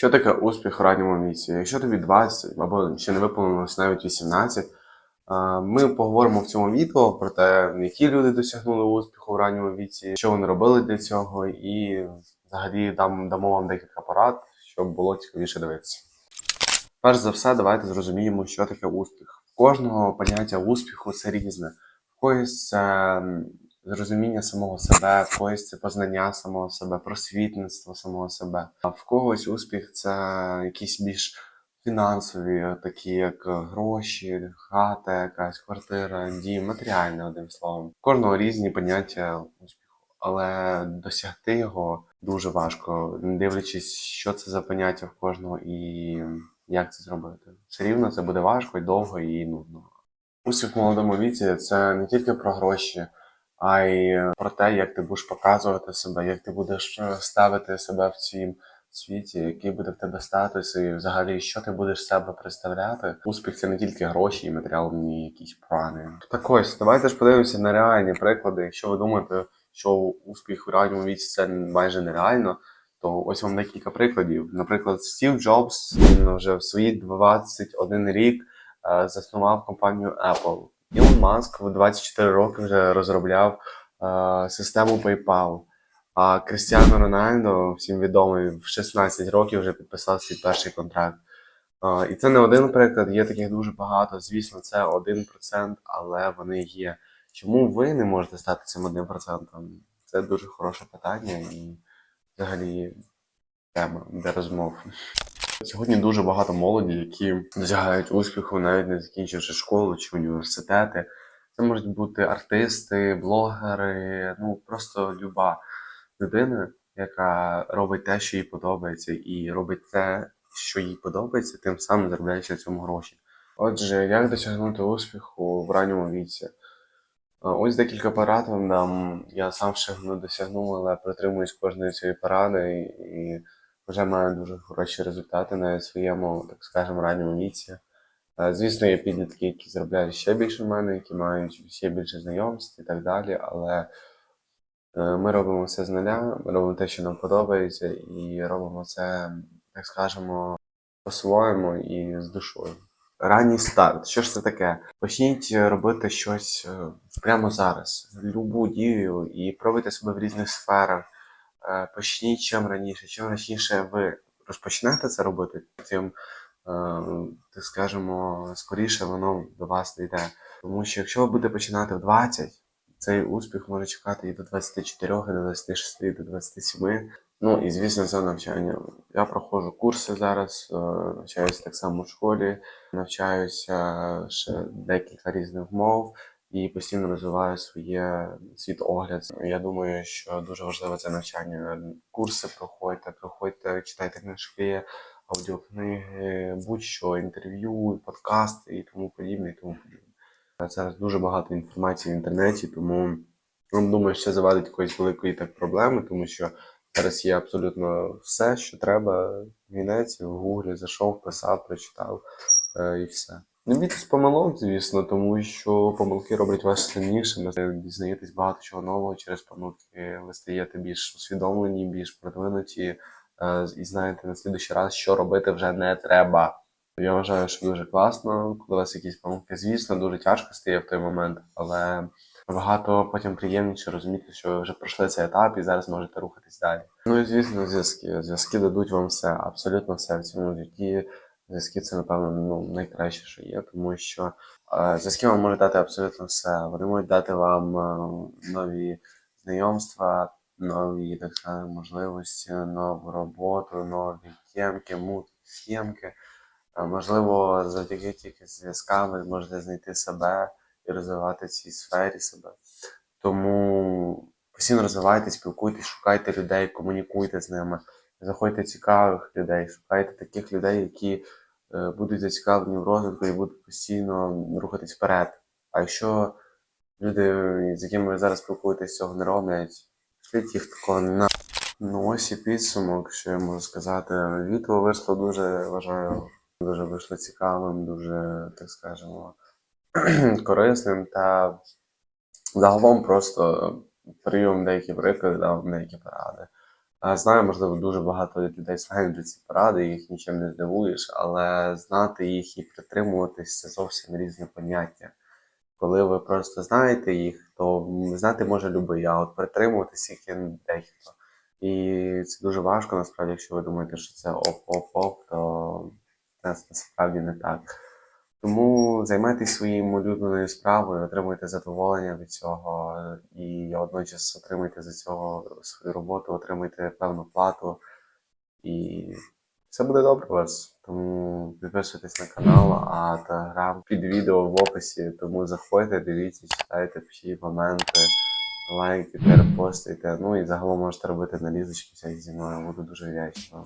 Що таке успіх в ранньому віці? Якщо тобі 20 або ще не виповнилось навіть 18, ми поговоримо в цьому відео про те, які люди досягнули успіху в ранньому віці, що вони робили для цього, і взагалі дам, дамо вам декілька порад, щоб було цікавіше дивитися. Перш за все, давайте зрозуміємо, що таке успіх. Кожного поняття успіху це різне. В когось це зрозуміння самого себе, когось це познання самого себе, просвітництво самого себе. А в когось успіх це якісь більш фінансові, такі як гроші, хата, якась квартира, дім, матеріальне, одним словом. Кожного різні поняття успіху, але досягти його дуже важко, не дивлячись, що це за поняття в кожного і як це зробити. Все рівно це буде важко і довго і нудно. Успіх в молодому віці це не тільки про гроші, а й про те, як ти будеш показувати себе, як ти будеш е, ставити себе в цім світі, який буде в тебе статус, і взагалі що ти будеш себе представляти. Успіх це не тільки гроші і матеріальні якісь плани. Так ось, давайте ж подивимося на реальні приклади. Якщо ви думаєте, що успіх в реальному віці це майже нереально, то ось вам декілька прикладів. Наприклад, Стів Джобс він вже в свої 21 рік е, заснував компанію Apple. Ілон Маск в 24 роки вже розробляв е, систему PayPal. А Крістіано Рональдо, всім відомий, в 16 років вже підписав свій перший контракт. А, І це не один приклад, є таких дуже багато. Звісно, це 1%, але вони є. Чому ви не можете стати цим 1%? Це дуже хороше питання і взагалі тема для розмов. Сьогодні дуже багато молоді, які досягають успіху, навіть не закінчивши школу чи університети. Це можуть бути артисти, блогери, ну просто люба людина, яка робить те, що їй подобається, і робить те, що їй подобається, тим самим заробляючи на цьому гроші. Отже, як досягнути успіху в ранньому віці? Ось декілька порад вам дам. Я сам ще не досягнув, але притримуюсь кожної цієї поради і вже маю дуже хороші результати на своєму, так скажемо, ранньому віці. Е, Звісно, є підлітки, які заробляють ще більше мене, які мають ще більше знайомств і так далі, але Е, Ми робимо все з нуля, ми робимо те, що нам подобається, і робимо це, так скажемо, по-своєму і з душою. Ранній старт. Що ж це таке? Почніть робити щось е, прямо зараз, любу дію, і пробуйте себе в різних сферах. Почніть чим раніше. Чим раніше ви розпочнете це робити, тим, так скажемо, скоріше воно до вас дійде. Тому що якщо ви будете починати в 20, цей успіх може чекати і до 24, і до 26, і до 27. Ну і звісно, це навчання. Я проходжу курси зараз, навчаюся так само в школі, навчаюся ще декілька різних мов і постійно розвиваю своє світогляд. Я думаю, що дуже важливе це навчання. Курси проходьте, проходьте, читайте книжки, аудіокниги, будь-що, інтерв'ю, подкасти і тому подібне, і тому подібне. Зараз дуже багато інформації в інтернеті, тому ну, думаю, що завадить якоїсь великої так проблеми, тому що зараз є абсолютно все, що треба. Вінець в гуглі зайшов, писав, прочитав е, і все. Не бійтесь помилок, звісно, тому що помилки роблять вас сильнішими. Дізнаєтесь багато чого нового через помилки. Ви стаєте більш усвідомлені, більш продвинуті е, і знаєте на слідуючий раз, що робити вже не треба. Я вважаю, що дуже класно, коли у вас якісь помилки. Звісно, дуже тяжко стає в той момент, але набагато потім приємніше розуміти, що ви вже пройшли цей етап і зараз можете рухатись далі. Ну і звісно, зв'язки. Зв'язки дадуть вам все, абсолютно все в цьому житті. Зв'язки це, напевно, ну, найкраще, що є, тому що е, зв'язки вам можуть дати абсолютно все. Вони можуть дати вам е, нові знайомства, нові так сказати, можливості, нову роботу, нові темки, мут, схемки. А, Можливо, завдяки тільки зв'язкам ви зможете знайти себе і розвивати в цій сфері себе. Тому постійно розвивайтесь, спілкуйтесь, шукайте людей, комунікуйте з ними, заходьте цікавих людей, шукайте таких людей, які е, будуть зацікавлені в розвитку і будуть постійно рухатись вперед. А якщо люди, з якими ви зараз спілкуєтесь, цього не роблять, шліть їх такого на. Ну ось і підсумок, що я можу сказати. Відео вийшло дуже, вважаю, дуже вийшло цікавим, дуже, так скажемо, корисним та загалом просто вам деякі приклади, дав деякі поради. Знаю, можливо, дуже багато людей знають ці поради, їх нічим не здивуєш, але знати їх і притримуватись це зовсім різне поняття. Коли ви просто знаєте їх, то знати може любий, а от притримуватись їх є дехто. І це дуже важко, насправді, якщо ви думаєте, що це оп-оп-оп, то це насправді не так. Тому займайтесь своєю улюбленою справою, отримуйте задоволення від цього і водночас отримуйте за цього свою роботу, отримуйте певну плату, і все буде добре у вас. Тому підписуйтесь на канал, а телеграм під відео в описі. Тому заходьте, дивіться, читайте, пишіть моменти, лайкайте, репостуйте. Ну і загалом можете робити налізочки всякі зі мною. Буду дуже вдячний вам.